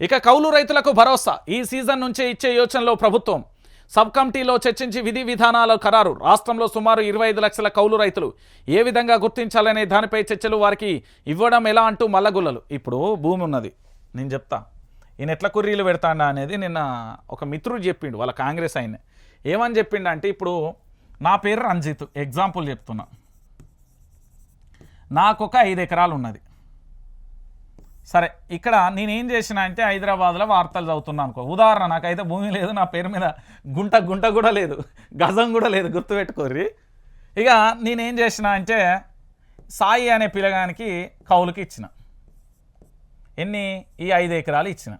ఇక కౌలు రైతులకు భరోసా. ఈ సీజన్ నుంచే ఇచ్చే యోచనలో ప్రభుత్వం. సబ్ కమిటీలో చర్చించి విధి విధానాల ఖరారు. రాష్ట్రంలో సుమారు ఇరవై లక్షల కౌలు రైతులు ఏ విధంగా గుర్తించాలనే దానిపై చర్చలు వారికి ఇవ్వడం ఎలా అంటూ మల్లగుల్లలు. ఇప్పుడు భూమి ఉన్నది. నేను చెప్తా. ఈయన ఎట్లా కుర్రీలు పెడతాడా అనేది నిన్న ఒక మిత్రుడు చెప్పిండు వాళ్ళ కాంగ్రెస్ ఆయన. ఏమని చెప్పిండు అంటే ఇప్పుడు నా పేరు రంజిత్. ఎగ్జాంపుల్ చెప్తున్నా. నాకు ఒక ఐదు ఎకరాలు ఉన్నది. సరే ఇక్కడ నేనేం చేసిన అంటే హైదరాబాద్లో వార్తలు చదువుతున్నాను అనుకో. ఉదాహరణ నాకైతే భూమి లేదు నా పేరు మీద గుంట గుంట కూడా లేదు గజం కూడా లేదు గుర్తుపెట్టుకోర్రి. ఇక నేనేం చేసిన అంటే సాయి అనే పిల్లగానికి కౌలుకి ఇచ్చిన. ఎన్ని? ఈ ఐదు ఎకరాలు ఇచ్చిన.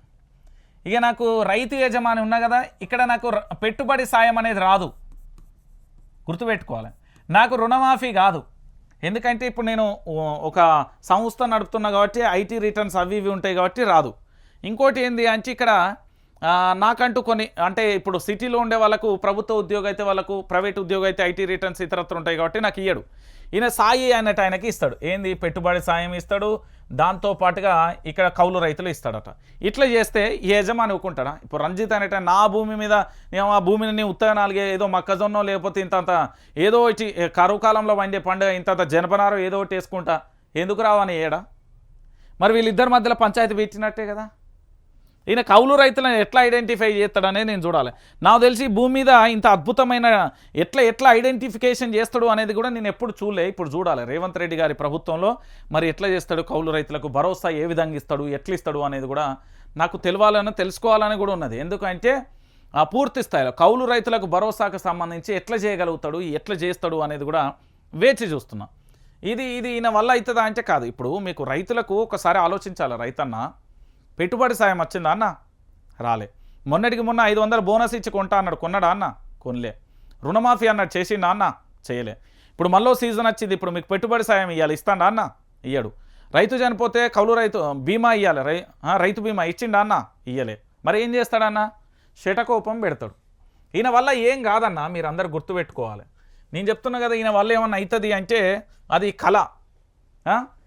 ఇక నాకు రైతు యజమాని ఉన్నా కదా ఇక్కడ నాకు పెట్టుబడి సాయం అనేది రాదు. గుర్తుపెట్టుకోవాలి. నాకు రుణమాఫీ కాదు. ఎందుకంటే ఇప్పుడు నేను ఒక సంస్థ నడుపుతున్నా కాబట్టి ఐటీ రిటర్న్స్ అవి ఇవి ఉంటాయి కాబట్టి రాదు. ఇంకోటి ఏంది అంటే ఇక్కడ నాకంటూ కొన్ని అంటే ఇప్పుడు సిటీలో ఉండే వాళ్ళకు ప్రభుత్వ ఉద్యోగం అయితే వాళ్ళకు ప్రైవేట్ ఉద్యోగం అయితే ఐటీ రిటర్న్స్ ఇతరత్ర ఉంటాయి కాబట్టి నాకు ఇయ్యడు. ఈయన సాయి అన్నట్టు ఆయనకి ఇస్తాడు. ఏంది? పెట్టుబడి సాయం ఇస్తాడు. దాంతో పాటుగా ఇక్కడ కౌలు రైతులు ఇస్తాడట. ఇట్లా చేస్తే ఈ యజమాని ఒప్పుకుంటాడా ఇప్పుడు రంజిత్ అనేట నా భూమి మీద నేను ఆ భూమిని నేను ఉత్తగా నాలుగే ఏదో మొక్కజొన్న లేకపోతే ఇంతంత ఏదో ఇచ్చి కరువు కాలంలో వండే పండుగ ఇంతంత జనపనారో ఏదో ఒకటి వేసుకుంటా. ఎందుకు రావని ఏడా మరి వీళ్ళిద్దరి మధ్యలో పంచాయతీ పెట్టినట్టే కదా. ఈయన కౌలు రైతులను ఎట్లా ఐడెంటిఫై చేస్తాడనేది నేను చూడాలి. నాకు తెలిసి భూమి మీద ఇంత అద్భుతమైన ఎట్లా ఎట్లా ఐడెంటిఫికేషన్ చేస్తాడు అనేది కూడా నేను ఎప్పుడు చూడలే. ఇప్పుడు చూడాలి. రేవంత్ రెడ్డి గారి ప్రభుత్వంలో మరి ఎట్లా చేస్తాడు కౌలు రైతులకు భరోసా ఏ విధంగా ఇస్తాడు ఎట్లా ఇస్తాడు అనేది కూడా నాకు తెలియాలని తెలుసుకోవాలని కూడా ఉన్నది. ఎందుకంటే ఆ పూర్తి స్థాయిలో కౌలు రైతులకు భరోసాకు సంబంధించి ఎట్లా చేయగలుగుతాడు ఎట్లా చేస్తాడు అనేది కూడా వేచి చూస్తున్నా. ఇది ఇది ఈయన వల్ల అవుతుందా అంటే కాదు. ఇప్పుడు మీకు రైతులకు ఒకసారి ఆలోచించాలి. రైతన్న పెట్టుబడి సాయం వచ్చిందా అన్న? రాలే. మొన్నటికి మొన్న ఐదు వందల బోనస్ ఇచ్చి కొంటా అన్నాడు. కొన్నాడా అన్న? కొనలే. రుణమాఫీ అన్నాడు. చేసిండా అన్న? చేయలే. ఇప్పుడు మళ్ళీ సీజన్ వచ్చింది. ఇప్పుడు మీకు పెట్టుబడి సాయం ఇవ్వాలి ఇస్తాడా అన్న? ఇయ్యడు. రైతు చనిపోతే కౌలు రైతు బీమా ఇవ్వాలి రై రైతు బీమా ఇచ్చిండా అన్న? ఇయ్యలే. మరి ఏం చేస్తాడన్న శటకోపం పెడతాడు. ఈయన వల్ల ఏం కాదన్న? మీరు అందరు గుర్తుపెట్టుకోవాలి. నేను చెప్తున్నా కదా ఈయన వల్ల ఏమన్నా అవుతుంది అంటే అది కళ.